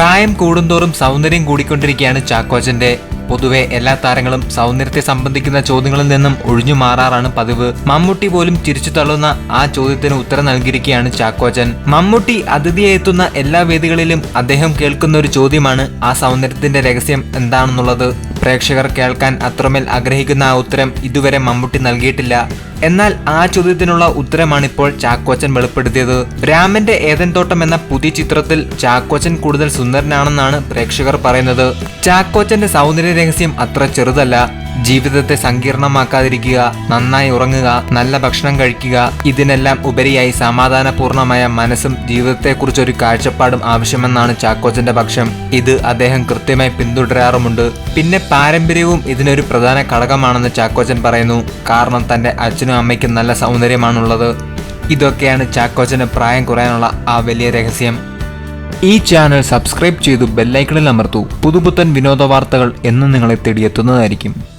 പ്രായം കൂടുന്തോറും സൗന്ദര്യം കൂടിക്കൊണ്ടിരിക്കുകയാണ് ചാക്കോച്ചന്റെ. പൊതുവെ എല്ലാ താരങ്ങളും സൗന്ദര്യത്തെ സംബന്ധിക്കുന്ന ചോദ്യങ്ങളിൽ നിന്നും ഒഴിഞ്ഞു മാറാറാണ് പതിവ്. മമ്മൂട്ടി പോലും തിരിച്ചു തള്ളുന്ന ആ ചോദ്യത്തിന് ഉത്തരം നൽകിയിരിക്കുകയാണ് ചാക്കോച്ചൻ. മമ്മൂട്ടി അതിഥിയെ എത്തുന്ന എല്ലാ വേദികളിലും അദ്ദേഹം കേൾക്കുന്ന ഒരു ചോദ്യമാണ് ആ സൗന്ദര്യത്തിന്റെ രഹസ്യം എന്താണെന്നുള്ളത്. പ്രേക്ഷകർ കേൾക്കാൻ അത്രമേൽ ആഗ്രഹിക്കുന്ന ആ ഉത്തരം ഇതുവരെ മമ്മൂട്ടി നൽകിയിട്ടില്ല. എന്നാൽ ആ ചോദ്യത്തിനുള്ള ഉത്തരമാണ് ഇപ്പോൾ ചാക്കോച്ചൻ വെളിപ്പെടുത്തിയത്. രാമന്റെ ഏതൻ തോട്ടം എന്ന പുതിയ ചിത്രത്തിൽ ചാക്കോച്ചൻ കൂടുതൽ സുന്ദരനാണെന്നാണ് പ്രേക്ഷകർ പറയുന്നത്. ചാക്കോച്ചന്റെ സൗന്ദര്യ രഹസ്യം അത്ര ചെറുതല്ല. ജീവിതത്തെ സങ്കീർണമാക്കാതിരിക്കുക നന്നായി ഉറങ്ങുക നല്ല ഭക്ഷണം കഴിക്കുക ഇതിനെല്ലാം ഉപരിയായി സമാധാനപൂർണമായ മനസ്സും ജീവിതത്തെക്കുറിച്ചൊരു കാഴ്ചപ്പാടും ആവശ്യമെന്നാണ് ചാക്കോച്ചന്റെ പക്ഷം. ഇത് അദ്ദേഹം കൃത്യമായി പിന്തുടരാറുമുണ്ട്. പിന്നെ പാരമ്പര്യവും ഇതിനൊരു പ്രധാന ഘടകമാണെന്ന് ചാക്കോച്ചൻ പറയുന്നു. കാരണം തന്റെ അച്ഛനും അമ്മയ്ക്കും നല്ല സൗന്ദര്യമാണുള്ളത്. ഇതൊക്കെയാണ് ചാക്കോച്ചന് പ്രായം കുറയാനുള്ള ആ വലിയ രഹസ്യം. ഈ ചാനൽ സബ്സ്ക്രൈബ് ചെയ്തു ബെല്ലൈക്കണിൽ അമർത്തൂ. പുതുപുത്തൻ വിനോദ വാർത്തകൾ എന്നും നിങ്ങളെ തേടിയെത്തുന്നതായിരിക്കും.